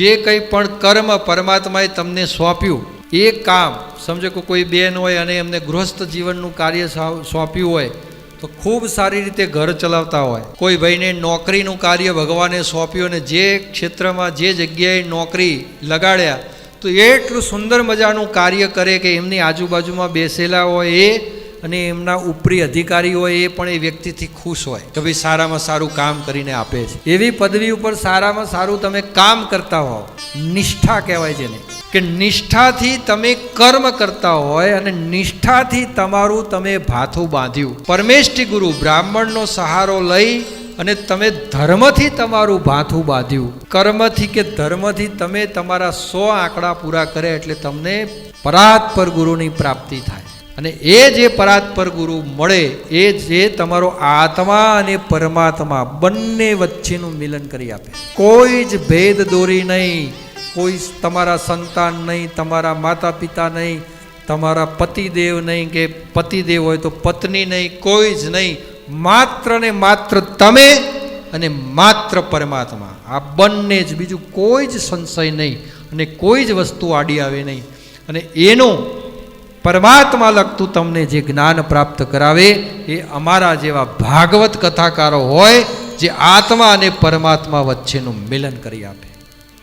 જે કંઈ પણ કર્મ પરમાત્માએ તમને સોંપ્યું, એ કામ, સમજો કે કોઈ બેન હોય અને એમને ગૃહસ્થ જીવનનું કાર્ય સોંપ્યું હોય, તો ખૂબ સારી રીતે ઘર ચલાવતા હોય. કોઈ ભાઈને નોકરીનું કાર્ય ભગવાને સોંપ્યું અને જે ક્ષેત્રમાં, જે જગ્યાએ નોકરી લગાડ્યા, તો એટલું સુંદર મજાનું કાર્ય કરે કે એમની આજુબાજુમાં બેસેલા હોય એ અને એમના ઉપરી અધિકારી હોય એ પણ એ વ્યક્તિથી ખુશ હોય કે ભાઈ સારામાં સારું કામ કરીને આપે છે. એવી પદવી ઉપર સારામાં સારું તમે કામ કરતા હો નિષ્ઠા કહેવાય છે ને કે નિષ્ઠાથી તમે કર્મ કરતા હોય અને નિષ્ઠાથી તમારું તમે ભાથું બાંધ્યું. પરમેષ્ઠી ગુરુ બ્રાહ્મણનો સહારો લઈ અને તમે ધર્મથી તમારું ભાથું બાંધ્યું. કર્મથી કે ધર્મથી તમે તમારા સો આંકડા પૂરા કરે એટલે તમને પરાત પર ગુરુની પ્રાપ્તિ થાય. અને એ જે પરાત્પર ગુરુ મળે, એ જે તમારો આત્મા અને પરમાત્મા બંને વચ્ચેનું મિલન કરી આપે. કોઈ જ ભેદ દોરી નહીં, કોઈ તમારા સંતાન નહીં, તમારા માતા પિતા નહીં, તમારા પતિદેવ નહીં કે પતિદેવ હોય તો પત્ની નહીં, કોઈ જ નહીં. માત્ર ને માત્ર તમે અને માત્ર પરમાત્મા. આ બંને જ, બીજું કોઈ જ સંશય નહીં અને કોઈ જ વસ્તુ આડી આવે નહીં. અને એનું પરમાત્મા લગતું તમને જે જ્ઞાન પ્રાપ્ત કરાવે, એ અમારા જેવા ભાગવત કથાકારો હોય, જે આત્મા અને પરમાત્મા વચ્ચેનું મિલન કરી આપે.